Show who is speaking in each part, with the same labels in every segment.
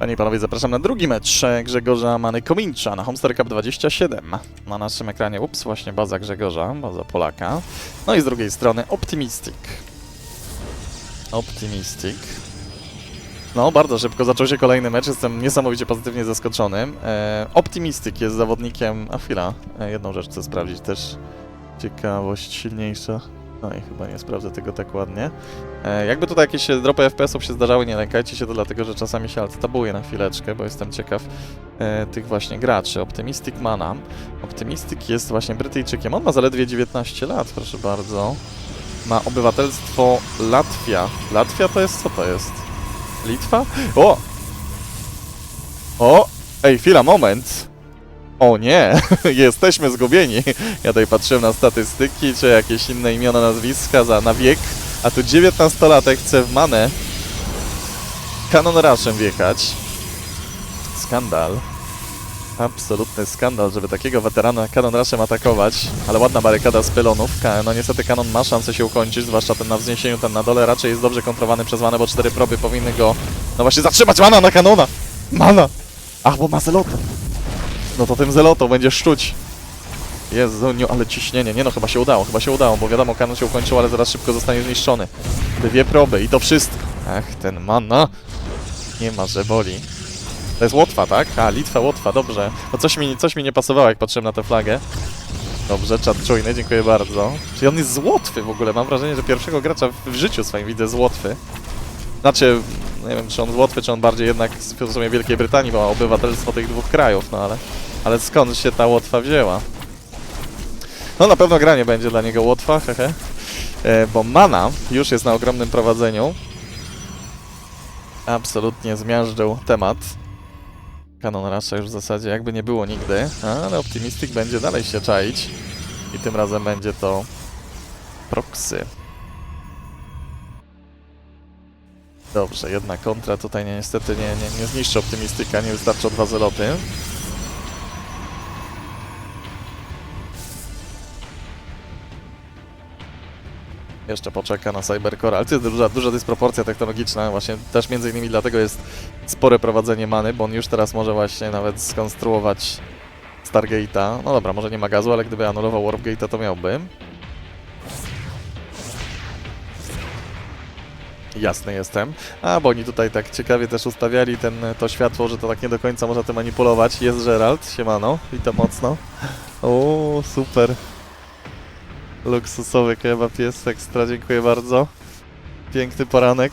Speaker 1: Panie i panowie, zapraszam na drugi mecz e, Grzegorza Many Komincza na Homester Cup 27. Na naszym ekranie, ups, właśnie baza Grzegorza, baza Polaka. No i z drugiej strony Optimistic. Optimistic. No, bardzo szybko zaczął się kolejny mecz, jestem niesamowicie pozytywnie zaskoczony. E, Optimistic jest zawodnikiem... A chwila, e, jedną rzecz chcę sprawdzić też. Ciekawość silniejsza. No i chyba nie sprawdzę tego tak ładnie. E, jakby tutaj jakieś dropy FPS-ów się zdarzały, nie lękajcie się to dlatego, że czasami się alt tabuje na chwileczkę, bo jestem ciekaw e, tych właśnie graczy. Optimistic Mana. Optimistic jest właśnie Brytyjczykiem. On ma zaledwie 19 lat, proszę bardzo. Ma obywatelstwo Latwia. Latwia to jest co to jest? Litwa? O! O! Ej, chwila, moment! O nie, jesteśmy zgubieni. Ja tutaj patrzyłem na statystyki, czy jakieś inne imiona, nazwiska za, na wiek, a tu 19-latek chce w manę Canon Rushem wjechać. Skandal. Absolutny skandal, żeby takiego weterana Canon Rushem atakować, ale ładna barykada z pylonów. No niestety Canon ma szansę się ukończyć, zwłaszcza ten na wzniesieniu, ten na dole raczej jest dobrze kontrowany przez manę, bo cztery proby powinny go, no właśnie zatrzymać mana na Kanona! Mana! Ach, bo ma zelotę. No to tym zelotą będzie szczuć. Jezu, nie, ale ciśnienie. Nie no, chyba się udało, chyba się udało, bo wiadomo, kanon się ukończył, ale zaraz szybko zostanie zniszczony. Dwie proby i to wszystko. Ach, ten mana. Nie ma, że boli. To jest Łotwa, tak? A, Litwa, Łotwa, dobrze. No coś mi, coś mi nie pasowało, jak patrzyłem na tę flagę. Dobrze, czat czujny, dziękuję bardzo. Czyli on jest z Łotwy w ogóle, mam wrażenie, że pierwszego gracza w życiu swoim widzę z Łotwy. Znaczy, nie wiem, czy on z Łotwy, czy on bardziej jednak z w sumie Wielkiej Brytanii, bo ma obywatelstwo tych dwóch krajów, no ale... Ale skąd się ta Łotwa wzięła? No na pewno granie będzie dla niego Łotwa, hehe. E, bo Mana już jest na ogromnym prowadzeniu. Absolutnie zmiażdżył temat. Canon Rusha już w zasadzie jakby nie było nigdy, ale Optimistic będzie dalej się czaić. I tym razem będzie to Proxy. Dobrze, jedna kontra tutaj nie, niestety nie, nie, nie zniszczy Optymistyka, nie wystarczą dwa zeloty. Jeszcze poczeka na Cybercore, ale to jest duża, duża dysproporcja technologiczna, właśnie też między innymi dlatego jest spore prowadzenie many, bo on już teraz może właśnie nawet skonstruować Stargate'a. No dobra, może nie ma gazu, ale gdyby anulował Warpgate'a to miałby. Jasny jestem. A, bo oni tutaj tak ciekawie też ustawiali ten, to światło, że to tak nie do końca można tym manipulować. Jest Gerald, siemano, witam mocno. O, super. Luksusowy kebab jest ekstra, dziękuję bardzo. Piękny poranek.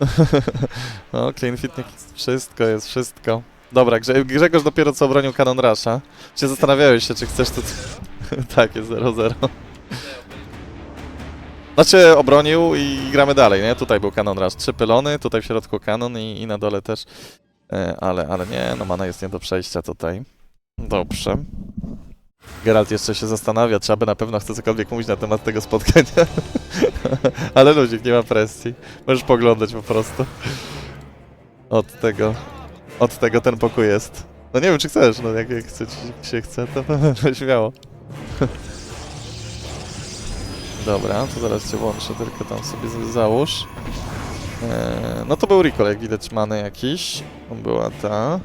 Speaker 1: o, clean fitnik, wszystko jest, wszystko. Dobra, Grze Grzegorz dopiero co obronił Canon Rusha. Się zastanawiałeś się, czy chcesz tu... tak, jest 0-0. Znaczy obronił i gramy dalej, nie? Tutaj był kanon raz trzy pylony, tutaj w środku kanon i, i na dole też. E, ale, ale nie, no mana jest nie do przejścia tutaj. Dobrze. Geralt jeszcze się zastanawia, czy aby na pewno chce cokolwiek mówić na temat tego spotkania. ale ludzik, nie ma presji. Możesz poglądać po prostu. Od tego, od tego ten pokój jest. No nie wiem, czy chcesz, no jak, jak chce, ci się chce, to śmiało. Dobra, to zaraz cię włączę, tylko tam sobie załóż. Eee, no to był recall, jak widać many jakiś. Była ta.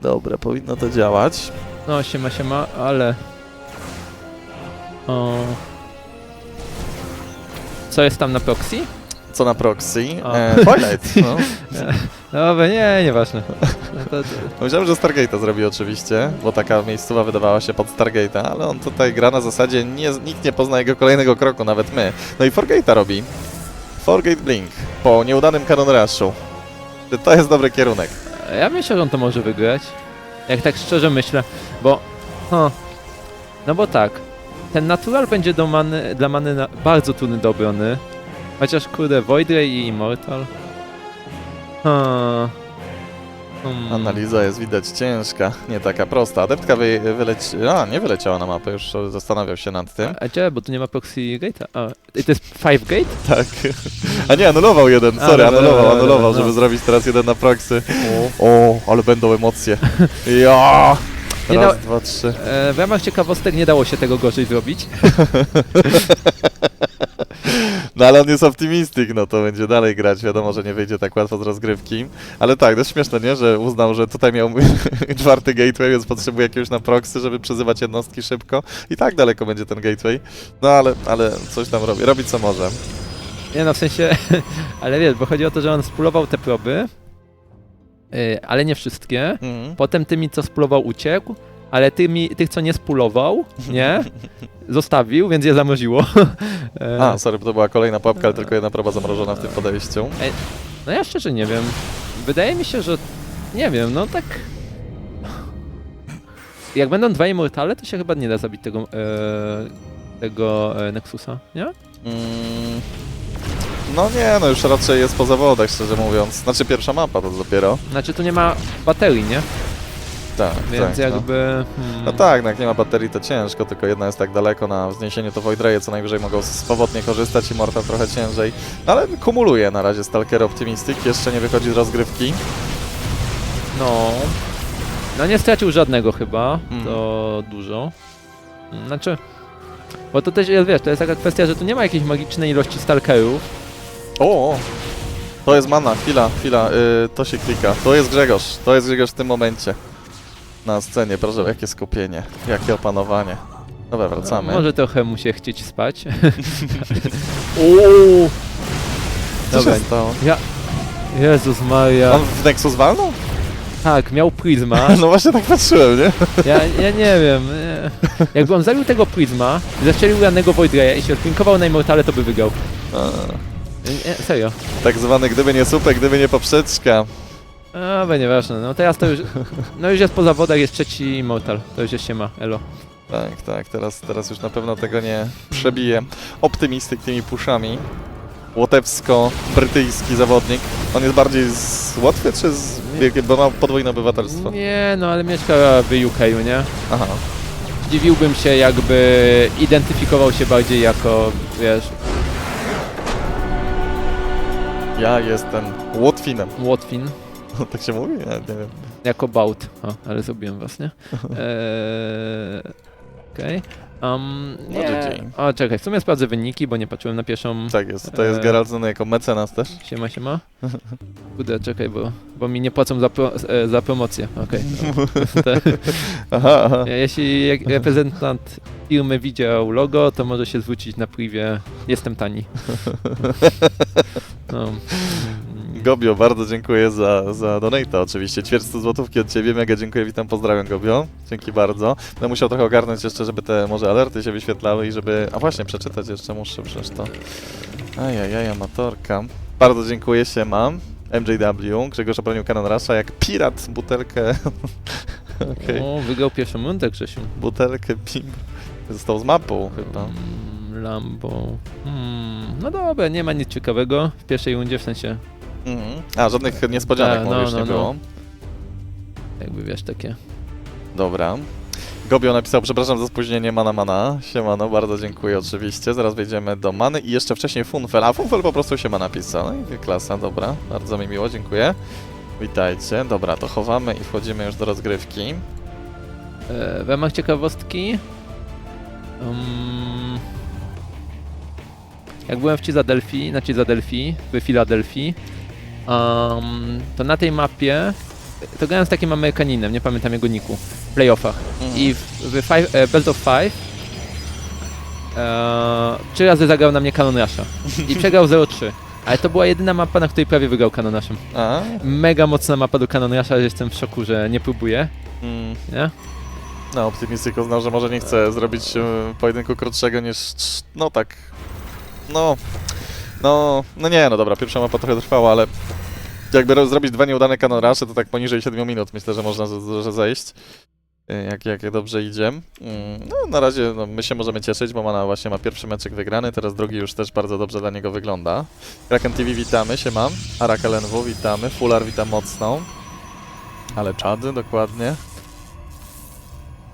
Speaker 1: Dobra, powinno to działać.
Speaker 2: No, siema, siema, ale... O... Co jest tam na proxy?
Speaker 1: Co na proxy?
Speaker 2: A.
Speaker 1: Eee, Twilight, no.
Speaker 2: Dobra, nie, nieważne. No to, to,
Speaker 1: Myślałem, że Stargate'a zrobi oczywiście, bo taka miejscowa wydawała się pod Stargate'a, ale on tutaj gra na zasadzie nie, nikt nie pozna jego kolejnego kroku, nawet my. No i Forgate'a robi. Forgate Blink po nieudanym Canon Rushu. To jest dobry kierunek.
Speaker 2: ja myślę, że on to może wygrać. Jak tak szczerze myślę, bo... Huh, no bo tak, ten natural będzie do many, dla many bardzo trudny do obrony. Chociaż kurde, Void Ray i Immortal. Huh. Hmm.
Speaker 1: Analiza jest widać ciężka, nie taka prosta. Adeptka wy, wyleci... A, nie wyleciała na mapę, już zastanawiał się nad tym.
Speaker 2: A gdzie? Bo tu nie ma proxy gate'a. A, i to jest 5 gate?
Speaker 1: Tak. A nie, anulował jeden,
Speaker 2: A,
Speaker 1: sorry,
Speaker 2: dobra,
Speaker 1: anulował,
Speaker 2: dobra,
Speaker 1: anulował,
Speaker 2: dobra,
Speaker 1: żeby
Speaker 2: no.
Speaker 1: zrobić teraz jeden na proxy. O, ale będą emocje. Ja!
Speaker 2: Nie
Speaker 1: Raz, dwa, trzy.
Speaker 2: E, w ramach ciekawostek nie dało się tego gorzej zrobić.
Speaker 1: No ale on jest optymistyk, no to będzie dalej grać. Wiadomo, że nie wyjdzie tak łatwo z rozgrywki. Ale tak, dość śmieszne, nie? Że uznał, że tutaj miał czwarty gateway, więc potrzebuje jakiegoś na proxy, żeby przezywać jednostki szybko. I tak daleko będzie ten gateway. No ale, ale coś tam robi. Robi co może.
Speaker 2: Nie no, w sensie, ale wiesz, bo chodzi o to, że on spulował te proby, yy, ale nie wszystkie.
Speaker 1: Mhm.
Speaker 2: Potem tymi, co spulował, uciekł, ale tymi, tych, co nie spulował, nie, zostawił, więc je zamroziło. E,
Speaker 1: A, sorry, bo to była kolejna pułapka, ale tylko jedna proba zamrożona w tym podejściu.
Speaker 2: No ja szczerze nie wiem. Wydaje mi się, że nie wiem, no tak. Jak będą dwa Immortale, to się chyba nie da zabić tego, e, tego e, Nexusa, nie?
Speaker 1: Mm, No nie, no już raczej jest po zawodach, szczerze mówiąc. Znaczy pierwsza mapa to dopiero.
Speaker 2: Znaczy tu nie ma baterii, nie?
Speaker 1: Tak,
Speaker 2: Więc
Speaker 1: tak. No.
Speaker 2: jakby. Hmm,
Speaker 1: No tak, no jak nie ma baterii to ciężko, tylko jedna jest tak daleko na wzniesieniu, to Void Raye co najwyżej mogą swobodnie korzystać i Mortal trochę ciężej. No ale kumuluje na razie Stalker Optimistic, jeszcze nie wychodzi z rozgrywki.
Speaker 2: No. No nie stracił żadnego chyba.
Speaker 1: Mhm.
Speaker 2: To dużo. Mm, Znaczy. Bo to też wiesz, to jest taka kwestia, że tu nie ma jakiejś magicznej ilości stalkerów.
Speaker 1: O, o! To jest mana, chwila, chwila, yy, to się klika. To jest Grzegorz, to jest Grzegorz w tym momencie. Na scenie, proszę, jakie skupienie, jakie opanowanie. Dobra, wracamy.
Speaker 2: No, może trochę mu się chcieć spać. Uuu.
Speaker 1: Co
Speaker 2: Dobra.
Speaker 1: się stało?
Speaker 2: Jezus Maria.
Speaker 1: On w Nexus walnął?
Speaker 2: Tak, miał Prisma.
Speaker 1: No właśnie tak patrzyłem, nie?
Speaker 2: Ja, ja nie wiem. Nie. Jakby on zabił tego Prisma, zastrzelił rannego Void Raya i się odpinkował na Immortale, to by wygrał.
Speaker 1: A,
Speaker 2: Nie, serio.
Speaker 1: tak zwany gdyby nie supek, gdyby nie poprzeczka.
Speaker 2: A, we nieważne. No teraz to już. No już jest po zawodach, jest trzeci Immortal. To już jest się ma, elo.
Speaker 1: Tak, tak, teraz, teraz już na pewno tego nie przebije. Optymistyk tymi puszami. Łotewsko-brytyjski zawodnik. On jest bardziej z Łotwy czy z Wielkiej, bo ma podwójne obywatelstwo?
Speaker 2: Nie, no ale mieszka w UK, nie?
Speaker 1: Aha.
Speaker 2: Dziwiłbym się, jakby identyfikował się bardziej jako, wiesz,
Speaker 1: Ja jestem Łotwinem.
Speaker 2: Łotwin.
Speaker 1: tak się mówi? Ja nie wiem.
Speaker 2: Jako Baut. O, ale zrobiłem was, nie? Eee, Okej. Um,
Speaker 1: No,
Speaker 2: nie.
Speaker 1: GG.
Speaker 2: O, czekaj, w sumie sprawdzę wyniki, bo nie patrzyłem na pierwszą.
Speaker 1: Tak jest. To jest
Speaker 2: Eee.
Speaker 1: Geralt znany jako mecenas też.
Speaker 2: Siema, siema. Kurde, czekaj, bo, bo mi nie płacą za, pro, e, za promocję. Okej. no. Te-
Speaker 1: Aha, aha.
Speaker 2: Jeśli jak reprezentant firmy widział logo, to może się zwrócić na privie. Jestem tani. No.
Speaker 1: Gobio, bardzo dziękuję za, za donata oczywiście. Ćwierć 100 złotówki od Ciebie, mega dziękuję, witam, pozdrawiam Gobio. Dzięki bardzo. Będę musiał trochę ogarnąć jeszcze, żeby te może alerty się wyświetlały i żeby... A właśnie, przeczytać jeszcze muszę przecież to. Ajajaj, amatorka. Bardzo dziękuję, się mam. MJW, Grzegorz obronił Canon Rasha jak pirat butelkę... Okej,
Speaker 2: O, wygrał pierwszą rundę, Grzesiu.
Speaker 1: butelkę pim. Został z mapą chyba.
Speaker 2: Mm, Lambo. Hmm. No dobra, nie ma nic ciekawego w pierwszej rundzie, w sensie
Speaker 1: Mhm. A, żadnych niespodzianek
Speaker 2: Tak,
Speaker 1: mówisz,
Speaker 2: no,
Speaker 1: nie
Speaker 2: no, no.
Speaker 1: było.
Speaker 2: jakby wiesz takie.
Speaker 1: Dobra. Gobio napisał, przepraszam za spóźnienie, mana mana. Siemano, bardzo dziękuję oczywiście. Zaraz wejdziemy do many i jeszcze wcześniej Funfel. A Funfel po prostu się ma napisał. No i klasa, dobra. Bardzo mi miło, dziękuję. Witajcie. Dobra, to chowamy i wchodzimy już do rozgrywki.
Speaker 2: E, w ramach ciekawostki. Um, jak byłem w Cizadelfii, na Cizadelfii, w Filadelfii, um, to na tej mapie to grałem z takim Amerykaninem, nie pamiętam jego niku, w playoffach. I w, w five, e, Best of Five e, trzy razy zagrał na mnie Canon Rusha i przegrał 0-3. Ale to była jedyna mapa, na której prawie wygrał Canon Rushem.
Speaker 1: A?
Speaker 2: Mega mocna mapa do Canon Rusha, że jestem w szoku, że nie próbuję,
Speaker 1: Mm.
Speaker 2: nie?
Speaker 1: No, optymistyk uznał, że może nie chce zrobić e, pojedynku krótszego niż... trz- No tak. No. No, no nie, no dobra, pierwsza mapa trochę trwała, ale jakby ro- zrobić dwa nieudane Canon Rushe, to tak poniżej 7 minut myślę, że można że zejść. E, Jak, jak dobrze idzie. Mm, No, na razie no, my się możemy cieszyć, bo Mana właśnie ma pierwszy meczek wygrany, teraz drugi już też bardzo dobrze dla niego wygląda. Kraken TV witamy, się mam. Arakel NW witamy, Fular witam mocno. Ale czady, dokładnie.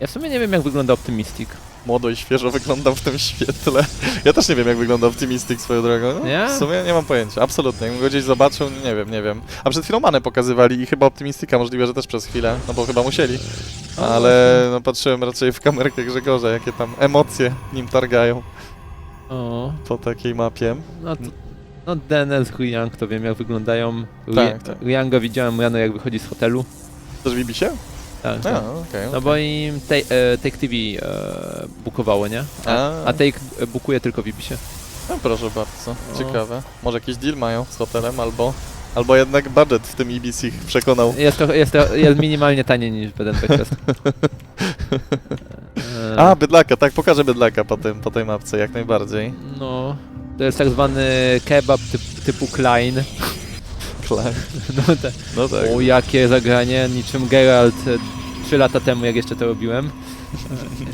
Speaker 2: Ja w sumie nie wiem jak wygląda Optimistic.
Speaker 1: Młodo i świeżo wyglądam w tym świetle. Ja też nie wiem, jak wygląda Optimistic swoją drogą. No,
Speaker 2: Nie?
Speaker 1: W sumie nie mam pojęcia, absolutnie. Jakbym go gdzieś zobaczył, nie wiem, nie wiem. A przed chwilą Manę pokazywali i chyba Optimistika możliwe, że też przez chwilę, no bo chyba musieli. Ale no, patrzyłem raczej w kamerkę Grzegorza, jakie tam emocje nim targają.
Speaker 2: O,
Speaker 1: po takiej mapie.
Speaker 2: no to... No DNS, Yang to wiem jak wyglądają.
Speaker 1: Tak, tak.
Speaker 2: Yanga widziałem rano jak wychodzi z hotelu.
Speaker 1: Też wibi się?
Speaker 2: Tak,
Speaker 1: A,
Speaker 2: tak.
Speaker 1: okej.
Speaker 2: No
Speaker 1: okej.
Speaker 2: bo im te, e, Take TV e, bukowało, nie? A,
Speaker 1: A.
Speaker 2: a Take bukuje tylko Vibisie.
Speaker 1: No proszę bardzo,
Speaker 2: O.
Speaker 1: ciekawe. Może jakiś deal mają z hotelem, albo, albo jednak budget w tym EBC ich przekonał.
Speaker 2: Jest, to, jest, to, jest minimalnie taniej niż Bed and Breakfast. E,
Speaker 1: A, bydlaka, tak, pokażę bydlaka po, tym, po tej mapce, jak najbardziej.
Speaker 2: No, to jest tak zwany kebab typ, typu Klein. No,
Speaker 1: No tak.
Speaker 2: o, jakie zagranie, niczym Geralt e, 3 lata temu, jak jeszcze to robiłem.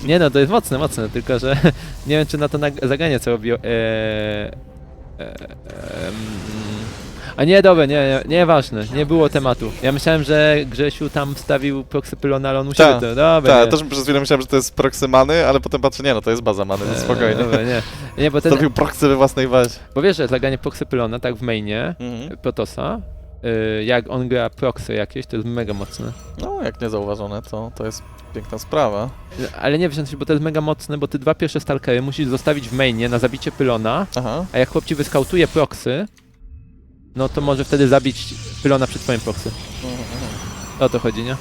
Speaker 2: E, Nie no, to jest mocne, mocne, tylko że nie wiem, czy na to zagranie co robił. E, e, e, mm, a nie, dobra, nie, nie, nieważne, nie było tematu. Ja myślałem, że Grzesiu tam wstawił proxypylon, ale on musi
Speaker 1: Tak,
Speaker 2: to, dobra,
Speaker 1: Tak,
Speaker 2: nie.
Speaker 1: też przez chwilę myślałem, że to jest proxy many, ale potem patrzę, nie no, to jest baza many, no
Speaker 2: E,
Speaker 1: spokojnie.
Speaker 2: Dobra, nie. Nie, bo ten,
Speaker 1: Zrobił proxy we własnej bazie.
Speaker 2: bo wiesz, że zagranie proxypylona, tak w mainie,
Speaker 1: Mhm.
Speaker 2: Protosa, y, jak on gra proxy jakieś, to jest mega mocne.
Speaker 1: No, jak niezauważone, to, to jest piękna sprawa.
Speaker 2: Ale nie wiesz, bo to jest mega mocne, bo ty dwa pierwsze stalkery musisz zostawić w mainie na zabicie pylona,
Speaker 1: Aha.
Speaker 2: a jak chłop ci wyskautuje proxy, no to może wtedy zabić pylona przed twoim proxy. O to chodzi, nie?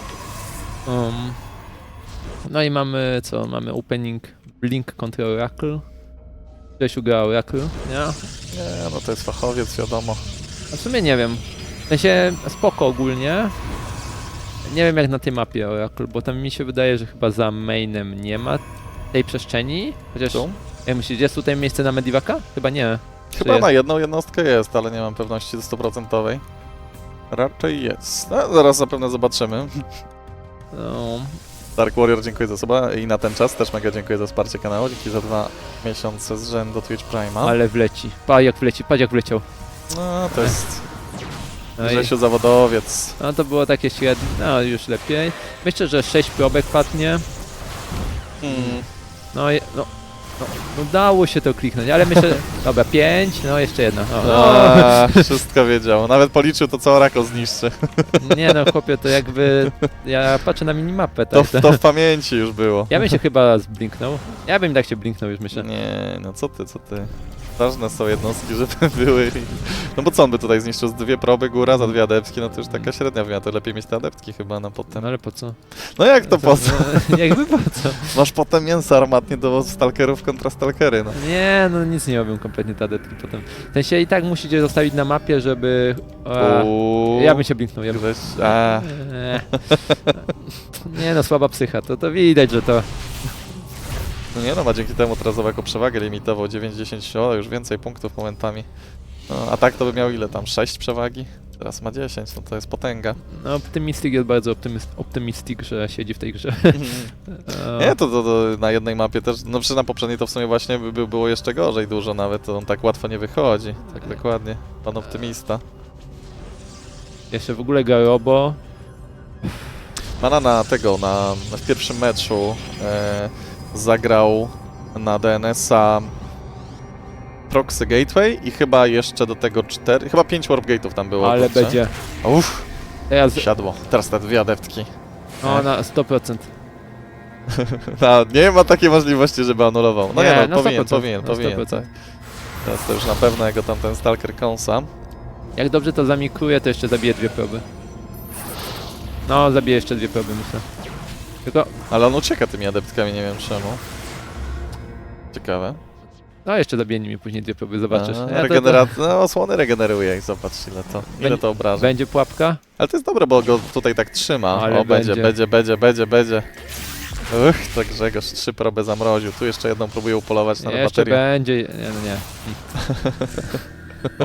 Speaker 2: Um, no i mamy, co? Mamy opening Blink kontra Oracle. Grzesiu gra Oracle, nie?
Speaker 1: Nie, no to jest fachowiec, wiadomo.
Speaker 2: A w sumie nie wiem. W sensie spoko ogólnie. Nie wiem jak na tej mapie Oracle, bo tam mi się wydaje, że chyba za mainem nie ma tej przestrzeni. Chociaż
Speaker 1: Tu?
Speaker 2: jak myślisz, jest tutaj miejsce na Medivaka? Chyba nie.
Speaker 1: Chyba na jedną jednostkę jest, ale nie mam pewności stuprocentowej. Raczej jest. No, zaraz zapewne zobaczymy.
Speaker 2: No,
Speaker 1: Dark Warrior, dziękuję za suba i na ten czas też mega dziękuję za wsparcie kanału. Dzięki za dwa miesiące z rzędu Twitch Prime'a.
Speaker 2: ale wleci. Pa jak wleci, patrz jak wleciał.
Speaker 1: No, to jest
Speaker 2: No, i,
Speaker 1: zawodowiec.
Speaker 2: no to było takie średnie, no już lepiej. Myślę, że 6 probek padnie.
Speaker 1: Hmm.
Speaker 2: No, i- no, no, dało się to kliknąć, ale myślę, dobra, 5, no jeszcze jedna. O,
Speaker 1: A, wszystko wiedział. Nawet policzył to, co Oracle zniszczy.
Speaker 2: Nie no, chłopie, to jakby. Ja patrzę na minimapę,
Speaker 1: To,
Speaker 2: tak?
Speaker 1: to w pamięci już było.
Speaker 2: Ja bym się chyba zblinknął. Ja bym tak się blinknął już myślę.
Speaker 1: Nie, no co ty, co ty. Ważne są jednostki, żeby były. No bo co on by tutaj zniszczył? Z dwie proby góra za dwie adeptki, no to już taka średnia wymiana, to lepiej mieć te adeptki chyba na potem.
Speaker 2: No ale po co?
Speaker 1: No jak to po co?
Speaker 2: No, jakby po co?
Speaker 1: Masz potem mięso armatnie do stalkerów kontra stalkery, no.
Speaker 2: Nie, no nic nie robią kompletnie te adeptki potem. W sensie i tak musicie zostawić na mapie, żeby... A,
Speaker 1: Uuu.
Speaker 2: ja bym się blinknął. Ja bym...
Speaker 1: A.
Speaker 2: Nie no, słaba psycha, to, to widać, że to...
Speaker 1: no nie no, ma dzięki temu teraz jako przewagę limitował 9-10, o już więcej punktów momentami. No, a tak to by miał ile tam? 6 przewagi? Teraz ma 10, no to jest potęga.
Speaker 2: No optymistyk jest bardzo optymist, optymistyk, że siedzi w tej grze.
Speaker 1: Nie, to, to, to na jednej mapie też, no przy na poprzedniej to w sumie właśnie by, by było jeszcze gorzej dużo nawet, to on tak łatwo nie wychodzi. Tak dokładnie, pan optymista.
Speaker 2: Jeszcze w ogóle Garobo.
Speaker 1: Mana na tego, na, na w pierwszym meczu e, zagrał na DNS-a Proxy Gateway i chyba jeszcze do tego cztery, chyba pięć Warp Gate'ów tam było.
Speaker 2: Ale
Speaker 1: kurczę.
Speaker 2: będzie.
Speaker 1: Uff,
Speaker 2: Teraz...
Speaker 1: siadło. Teraz te dwie adeptki.
Speaker 2: No na 100%.
Speaker 1: No, nie ma takiej możliwości, żeby anulował. No nie,
Speaker 2: Nie,
Speaker 1: no,
Speaker 2: no
Speaker 1: powinien,
Speaker 2: 100%,
Speaker 1: powinien, powinien,
Speaker 2: 100%.
Speaker 1: tak. Teraz to już na pewno jego tamten Stalker kąsa.
Speaker 2: Jak dobrze to zamikruje, to jeszcze zabije dwie proby. No, zabije jeszcze dwie proby, myślę. Tylko,
Speaker 1: Ale on ucieka tymi adeptkami, nie wiem czemu. Ciekawe.
Speaker 2: no jeszcze zabije nimi później dwie proby, zobaczysz.
Speaker 1: A,
Speaker 2: Ja to-.
Speaker 1: No, osłony regeneruje zobacz ile to, ile
Speaker 2: Będzie-
Speaker 1: to obraża.
Speaker 2: Będzie pułapka?
Speaker 1: Ale to jest dobre, bo go tutaj tak trzyma.
Speaker 2: Ale
Speaker 1: o, będzie,
Speaker 2: będzie.
Speaker 1: będzie, będzie, będzie. Uch, to Grzegorz trzy proby zamroził. Tu jeszcze jedną próbuje upolować na
Speaker 2: jeszcze
Speaker 1: baterię.
Speaker 2: będzie. Nie, no nie.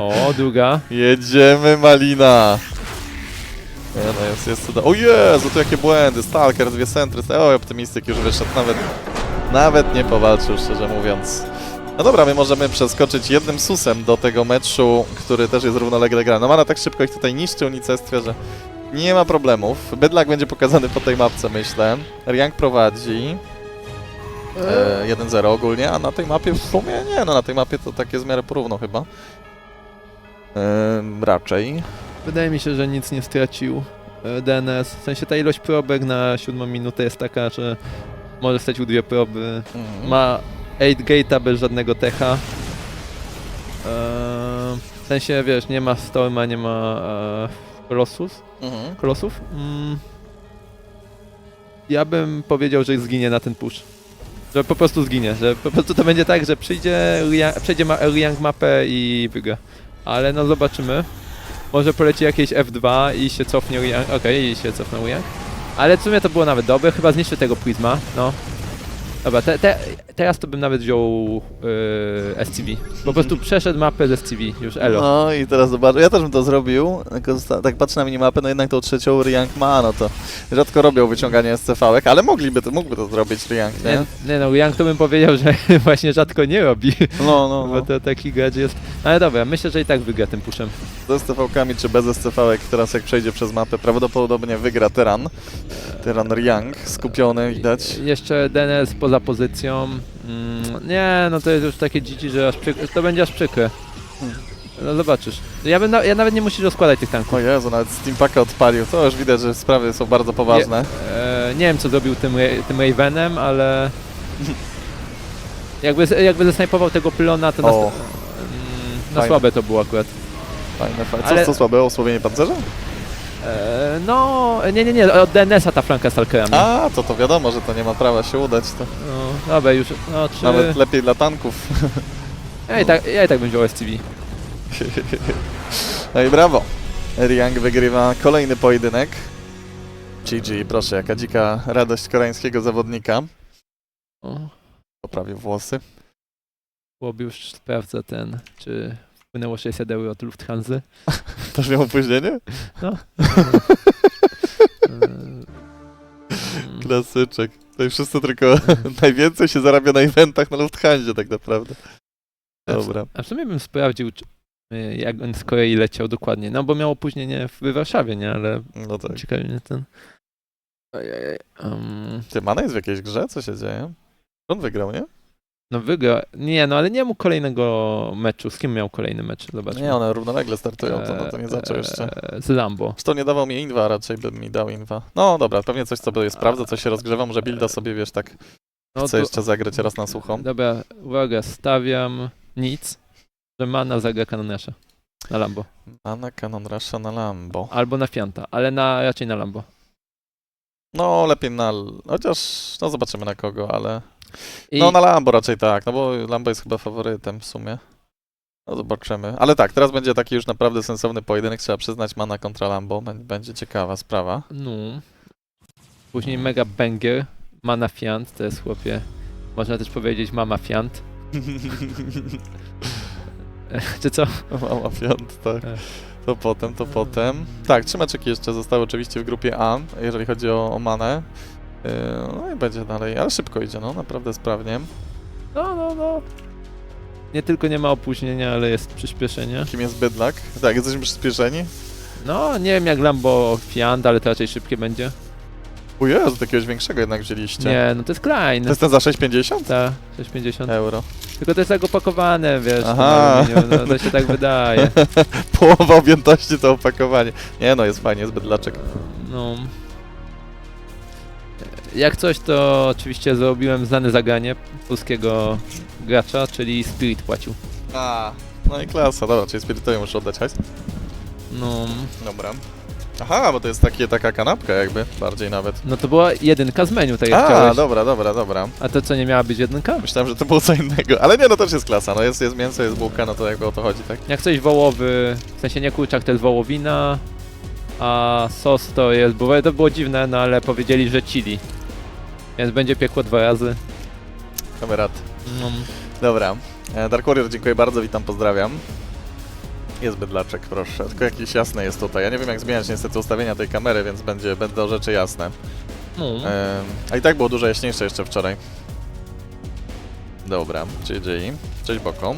Speaker 2: O, druga.
Speaker 1: Jedziemy, Malina! Nie no, jest, jest cuda. O Jezu, tu jakie błędy! Stalker, dwie centry. O, optymistyk już wyszedł. Nawet, nawet nie powalczył, szczerze mówiąc. No dobra, my możemy przeskoczyć jednym susem do tego meczu, który też jest równolegle grany. No Mana tak szybko ich tutaj niszczy unicestwie, że nie ma problemów. Bydlak będzie pokazany po tej mapce, myślę. Riang prowadzi. E, 1-0 ogólnie, a na tej mapie w sumie nie, no na tej mapie to takie z miarę porówno chyba. E, raczej.
Speaker 2: Wydaje mi się, że nic nie stracił e, DNS. W sensie ta ilość probek na siódmą minutę jest taka, że może stracił dwie proby.
Speaker 1: Mhm.
Speaker 2: Ma 8 gate'a bez żadnego techa. w sensie, wiesz, nie ma Storma, nie ma e, Colossus,
Speaker 1: Mhm.
Speaker 2: Kolosów. Mm, ja bym powiedział, że zginie na ten push. Że po prostu zginie, że po prostu to będzie tak, że przyjdzie, przejdzie ma Liang mapę i wygra. Ale no zobaczymy. Może poleci jakieś F2 i się cofnie Liang, okej, i się cofnął Liang. Ale w sumie to było nawet dobre, chyba zniszczy tego Prisma, no. Dobra, te, te, teraz to bym nawet wziął yy, SCV. Po prostu przeszedł mapę z SCV, już elo.
Speaker 1: No i teraz zobacz, ja też bym to zrobił, tylko tak patrzę na minimapę, no jednak tą trzecią Riang ma, no to rzadko robią wyciąganie SCV-ek, ale mogliby to, mógłby to zrobić Riang, nie?
Speaker 2: Nie, nie no, Liang to bym powiedział, że właśnie rzadko nie robi.
Speaker 1: No, no,
Speaker 2: Bo
Speaker 1: no.
Speaker 2: to taki gracz jest. Ale dobra, myślę, że i tak wygra tym puszem.
Speaker 1: Z SCV-kami czy bez SCV-ek, teraz jak przejdzie przez mapę, prawdopodobnie wygra Teran. Teran Riang, skupiony widać.
Speaker 2: Jeszcze DNS poza pozycją. Mm, nie, no to jest już takie dzieci, że aż przykre, to będzie aż przykre. No zobaczysz. Ja, bym na, ja nawet nie musisz rozkładać tych tanków.
Speaker 1: O Jezu, nawet Steampaka odpalił, to już widać, że sprawy są bardzo poważne.
Speaker 2: E, nie wiem co zrobił tym, Ra- tym Ravenem, ale... Jakby, z- jakby zesnajpował tego pylona, to na,
Speaker 1: O.
Speaker 2: mm, na
Speaker 1: Fajne.
Speaker 2: słabe to było akurat.
Speaker 1: Fajne, fajne. Co,
Speaker 2: Ale-
Speaker 1: co słabe, osłabienie pancerza?
Speaker 2: E, no, nie, nie, nie, od DNS-a ta flanka Stalkerami.
Speaker 1: A, to to wiadomo, że to nie ma prawa się udać, to
Speaker 2: No, dobra, już, no trzy...
Speaker 1: nawet lepiej dla tanków.
Speaker 2: Ja i tak, ja i tak bym wziął STV.
Speaker 1: No i brawo. Riang wygrywa kolejny pojedynek. GG, proszę, jaka dzika radość koreańskiego zawodnika.
Speaker 2: O,
Speaker 1: Poprawił włosy.
Speaker 2: Chłop już sprawdza ten, czy wpłynęło 600 euro od Lufthansa.
Speaker 1: Też miał opóźnienie?
Speaker 2: Eee,
Speaker 1: Klasyczek. Tutaj wszyscy tylko najwięcej się zarabia na eventach na Lufthansa tak naprawdę. Dobra.
Speaker 2: A w sumie bym sprawdził, y, jak on z Korei leciał dokładnie. No bo miał opóźnienie w Warszawie, nie? Ale
Speaker 1: No tak.
Speaker 2: ciekawie mnie ten... Ojej, um,
Speaker 1: Ty, Mana jest w jakiejś grze? Co się dzieje? On wygrał, nie?
Speaker 2: No wygrał. Nie, no ale nie mógł kolejnego meczu. Z kim miał kolejny mecz? Zobaczmy.
Speaker 1: Nie, one równolegle startują, to, no to nie zaczął jeszcze.
Speaker 2: Z Lambo.
Speaker 1: Zresztą nie dawał mi inwa, raczej bym mi dał inwa. No dobra, pewnie coś sobie sprawdza, coś się rozgrzewa, może builda sobie, wiesz, tak
Speaker 2: No
Speaker 1: chce
Speaker 2: to-
Speaker 1: jeszcze zagrać raz na sucho.
Speaker 2: Dobra, uwaga, stawiam nic, że Mana zagra Kanonasza na Lambo.
Speaker 1: Mana Canon Rusha na Lambo.
Speaker 2: Albo na Fianta, ale na, raczej na Lambo.
Speaker 1: No, lepiej na... Chociaż, no zobaczymy na kogo, ale...
Speaker 2: I
Speaker 1: No na Lambo raczej tak, no bo Lambo jest chyba faworytem w sumie. No zobaczymy. Ale tak, teraz będzie taki już naprawdę sensowny pojedynek, trzeba przyznać, Mana kontra Lambo. Bę- Będzie ciekawa sprawa.
Speaker 2: no. Później Mega Banger, Mana Fiant, to jest chłopie, można też powiedzieć Mama Fiant. Czy co?
Speaker 1: Mama Fiat, tak.
Speaker 2: E.
Speaker 1: To potem, to potem. Tak, trzy meczyki jeszcze zostały oczywiście w grupie A, jeżeli chodzi o, o Manę. Yy, No i będzie dalej, ale szybko idzie, no naprawdę sprawnie.
Speaker 2: No, no, no. Nie tylko nie ma opóźnienia, ale jest przyspieszenie.
Speaker 1: Kim jest Bydlak? Tak, jesteśmy przyspieszeni.
Speaker 2: No, nie wiem jak Lambo ale to raczej szybkie będzie.
Speaker 1: O Jezu, takiegoś większego jednak wzięliście.
Speaker 2: Nie, no to jest Klein.
Speaker 1: To jest ten za 6,50
Speaker 2: Ta, 650.
Speaker 1: euro.
Speaker 2: Tylko to jest tak opakowane, wiesz,
Speaker 1: Aha.
Speaker 2: No, to się tak wydaje.
Speaker 1: Połowa objętości to opakowanie. Nie no, jest fajnie, jest Bydlaczek.
Speaker 2: No. Jak coś, to oczywiście zrobiłem znane zagranie polskiego gracza, czyli Spirit płacił.
Speaker 1: A, no i klasa, dobra, czyli Spirytowi muszę oddać hajs.
Speaker 2: No,
Speaker 1: Dobra. Aha, bo to jest takie, taka kanapka jakby, bardziej nawet.
Speaker 2: no to była jedynka z menu, tak jak
Speaker 1: A,
Speaker 2: chciałeś.
Speaker 1: dobra, dobra, dobra.
Speaker 2: A to co, nie miała być jedynka?
Speaker 1: Myślałem, że to było co innego, ale nie, no też jest klasa, no jest, jest mięso, jest bułka, no to jakby o to chodzi, tak?
Speaker 2: Jak coś wołowy, w sensie nie kurczak, to jest wołowina, a sos to jest, bo to było dziwne, no ale powiedzieli, że chili. Więc będzie piekło dwa razy.
Speaker 1: Kamerat.
Speaker 2: No,
Speaker 1: Dobra. E, Dark Warrior, dziękuję bardzo, witam, pozdrawiam. Jest bydlaczek, proszę. Tylko jakiś jasny jest tutaj. Ja nie wiem, jak zmieniać niestety ustawienia tej kamery, więc będzie, będą rzeczy jasne.
Speaker 2: no.
Speaker 1: E, a i tak było dużo jaśniejsze jeszcze wczoraj. Dobra, GG. Cześć Boko.